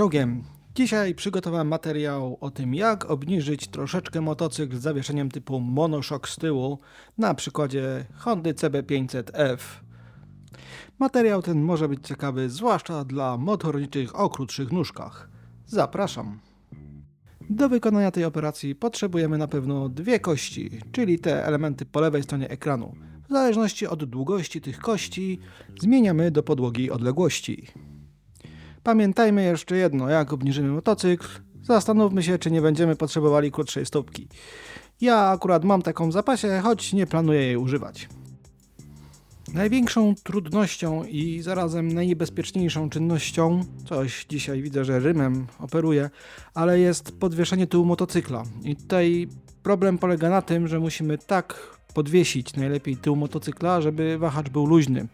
czołgiem. Dzisiaj przygotowałem materiał o tym, jak obniżyć troszeczkę motocykl z zawieszeniem typu monoshock z tyłu na przykładzie Hondy CB500F. Materiał ten może być ciekawy zwłaszcza dla motorniczych o krótszych nóżkach. Zapraszam. Do wykonania tej operacji potrzebujemy na pewno dwie kości, czyli te elementy po lewej stronie ekranu. W zależności od długości tych kości zmieniamy do podłogi odległości. Pamiętajmy jeszcze jedno, jak obniżymy motocykl, zastanówmy się, czy nie będziemy potrzebowali krótszej stópki. Ja akurat mam taką w zapasie, choć nie planuję jej używać. Największą trudnością i zarazem najniebezpieczniejszą czynnością, coś dzisiaj widzę, że rymem operuje, ale jest podwieszenie tyłu motocykla. I tutaj problem polega na tym, że musimy tak podwiesić najlepiej tył motocykla, żeby wahacz był luźny.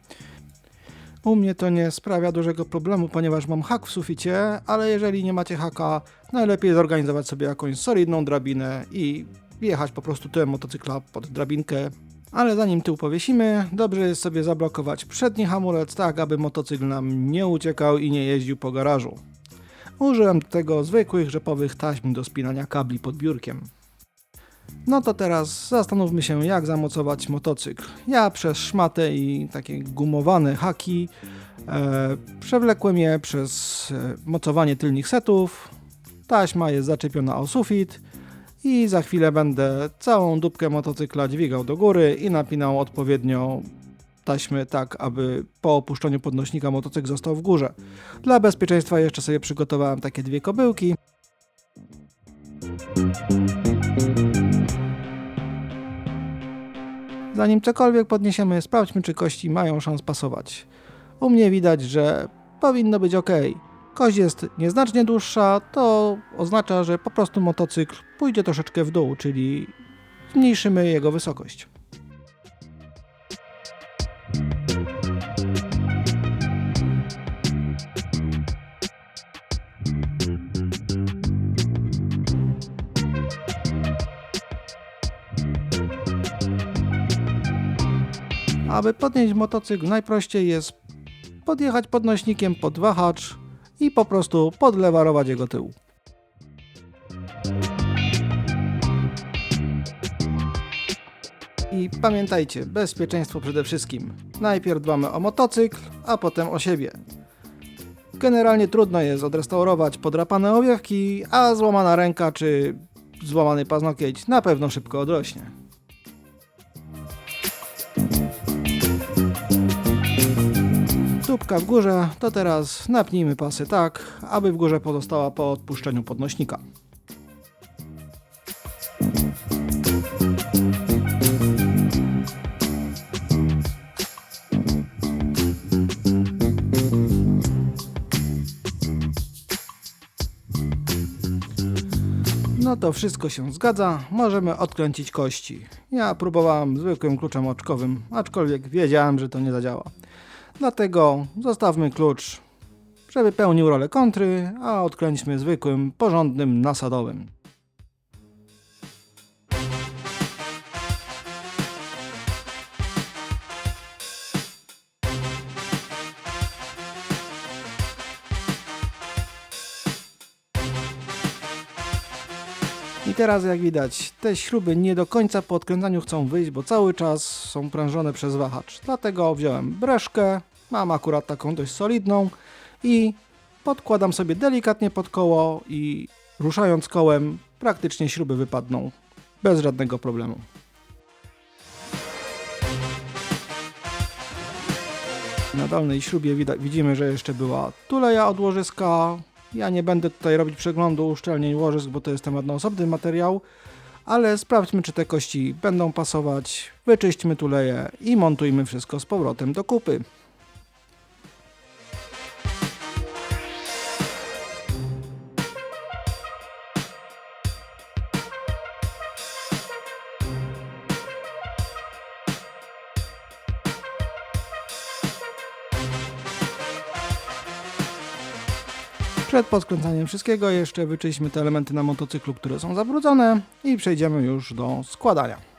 U mnie to nie sprawia dużego problemu, ponieważ mam hak w suficie, ale jeżeli nie macie haka, najlepiej zorganizować sobie jakąś solidną drabinę i wjechać po prostu tyłem motocykla pod drabinkę. Ale zanim tył powiesimy, dobrze jest sobie zablokować przedni hamulec tak, aby motocykl nam nie uciekał i nie jeździł po garażu. Użyłem do tego zwykłych rzepowych taśm do spinania kabli pod biurkiem. No to teraz zastanówmy się, jak zamocować motocykl. Ja przez szmatę i takie gumowane haki e, przewlekłem je przez e, mocowanie tylnych setów. Taśma jest zaczepiona o sufit i za chwilę będę całą dupkę motocykla dźwigał do góry i napinał odpowiednio taśmy tak, aby po opuszczeniu podnośnika motocykl został w górze. Dla bezpieczeństwa jeszcze sobie przygotowałem takie dwie kobyłki. Zanim cokolwiek podniesiemy, sprawdźmy, czy kości mają szans pasować. U mnie widać, że powinno być ok. Kość jest nieznacznie dłuższa, to oznacza, że po prostu motocykl pójdzie troszeczkę w dół, czyli zmniejszymy jego wysokość. Aby podnieść motocykl najprościej jest podjechać podnośnikiem pod wahacz i po prostu podlewarować jego tył. I pamiętajcie, bezpieczeństwo przede wszystkim. Najpierw dbamy o motocykl, a potem o siebie. Generalnie trudno jest odrestaurować podrapane owiewki, a złamana ręka czy złamany paznokieć na pewno szybko odrośnie. Stópka w górze, to teraz napnijmy pasy tak, aby w górze pozostała po odpuszczeniu podnośnika. No to wszystko się zgadza, możemy odkręcić kości. Ja próbowałem zwykłym kluczem oczkowym, aczkolwiek wiedziałem, że to nie zadziała. Dlatego zostawmy klucz, żeby pełnił rolę kontry, a odkręćmy zwykłym, porządnym, nasadowym. I teraz jak widać, te śruby nie do końca po odkręcaniu chcą wyjść, bo cały czas są prężone przez wahacz. Dlatego wziąłem breszkę, mam akurat taką dość solidną i podkładam sobie delikatnie pod koło i ruszając kołem praktycznie śruby wypadną bez żadnego problemu. Na dolnej śrubie widzimy, że jeszcze była tuleja od łożyska, ja nie będę tutaj robić przeglądu uszczelnień łożysk, bo to jest temat na osobny materiał, ale sprawdźmy, czy te kości będą pasować, wyczyśćmy tuleje i montujmy wszystko z powrotem do kupy. Przed podkręcaniem wszystkiego jeszcze wyczyśćmy te elementy na motocyklu, które są zabrudzone i przejdziemy już do składania.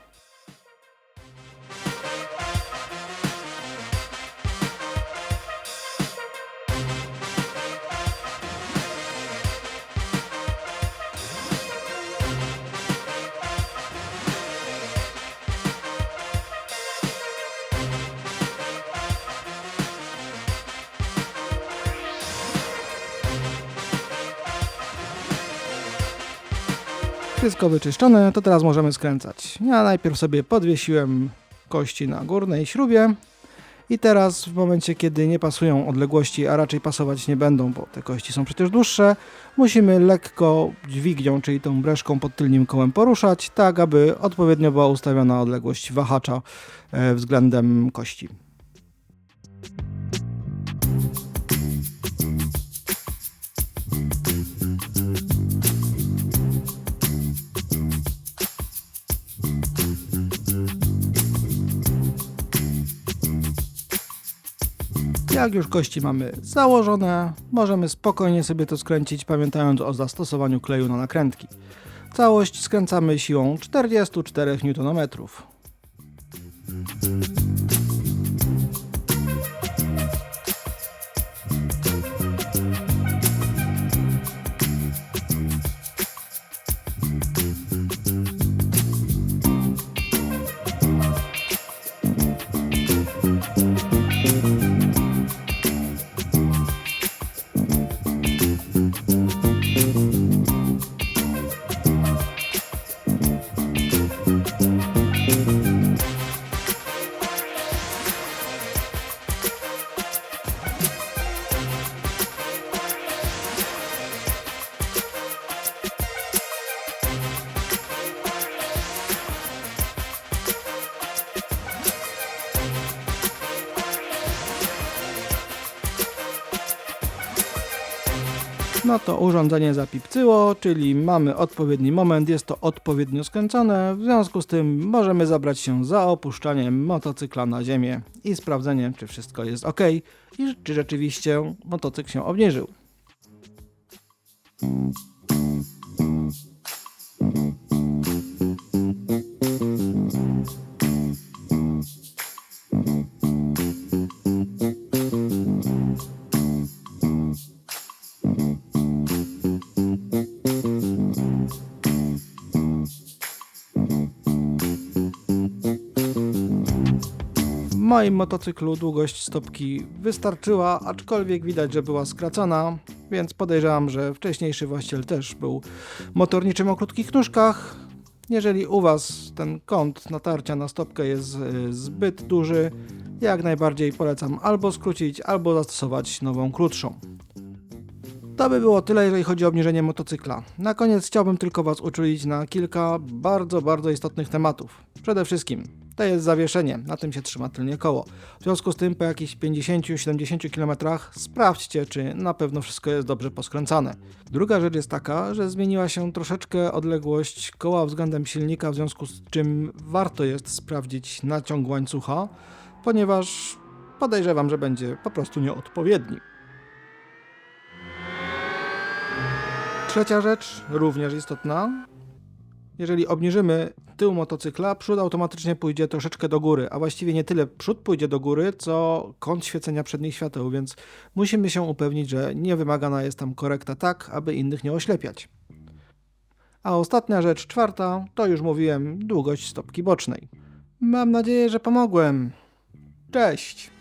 Wszystko wyczyszczone, to teraz możemy skręcać. Ja najpierw sobie podwiesiłem kości na górnej śrubie i teraz w momencie, kiedy nie pasują odległości, a raczej pasować nie będą, bo te kości są przecież dłuższe, musimy lekko dźwignią, czyli tą breszką pod tylnym kołem poruszać, tak aby odpowiednio była ustawiona odległość wahacza e, względem kości. Jak już kości mamy założone, możemy spokojnie sobie to skręcić, pamiętając o zastosowaniu kleju na nakrętki. Całość skręcamy siłą 44 Nm. No to urządzenie zapipcyło, czyli mamy odpowiedni moment, jest to odpowiednio skręcone, w związku z tym możemy zabrać się za opuszczaniem motocykla na ziemię i sprawdzeniem, czy wszystko jest ok i czy rzeczywiście motocykl się obniżył. Moim motocyklu długość stopki wystarczyła, aczkolwiek widać, że była skracona, więc podejrzewam, że wcześniejszy właściciel też był motorniczym o krótkich nóżkach. Jeżeli u Was ten kąt natarcia na stopkę jest y, zbyt duży, jak najbardziej polecam albo skrócić, albo zastosować nową, krótszą. To by było tyle, jeżeli chodzi o obniżenie motocykla. Na koniec chciałbym tylko Was uczulić na kilka bardzo, bardzo istotnych tematów. Przede wszystkim, to jest zawieszenie, na tym się trzyma tylnie koło. W związku z tym po jakichś 50-70 km sprawdźcie, czy na pewno wszystko jest dobrze poskręcane. Druga rzecz jest taka, że zmieniła się troszeczkę odległość koła względem silnika, w związku z czym warto jest sprawdzić naciąg łańcucha, ponieważ podejrzewam, że będzie po prostu nieodpowiedni. Trzecia rzecz, również istotna. Jeżeli obniżymy tył motocykla, przód automatycznie pójdzie troszeczkę do góry, a właściwie nie tyle przód pójdzie do góry, co kąt świecenia przednich świateł, więc musimy się upewnić, że nie wymagana jest tam korekta tak, aby innych nie oślepiać. A ostatnia rzecz, czwarta, to już mówiłem, długość stopki bocznej. Mam nadzieję, że pomogłem. Cześć!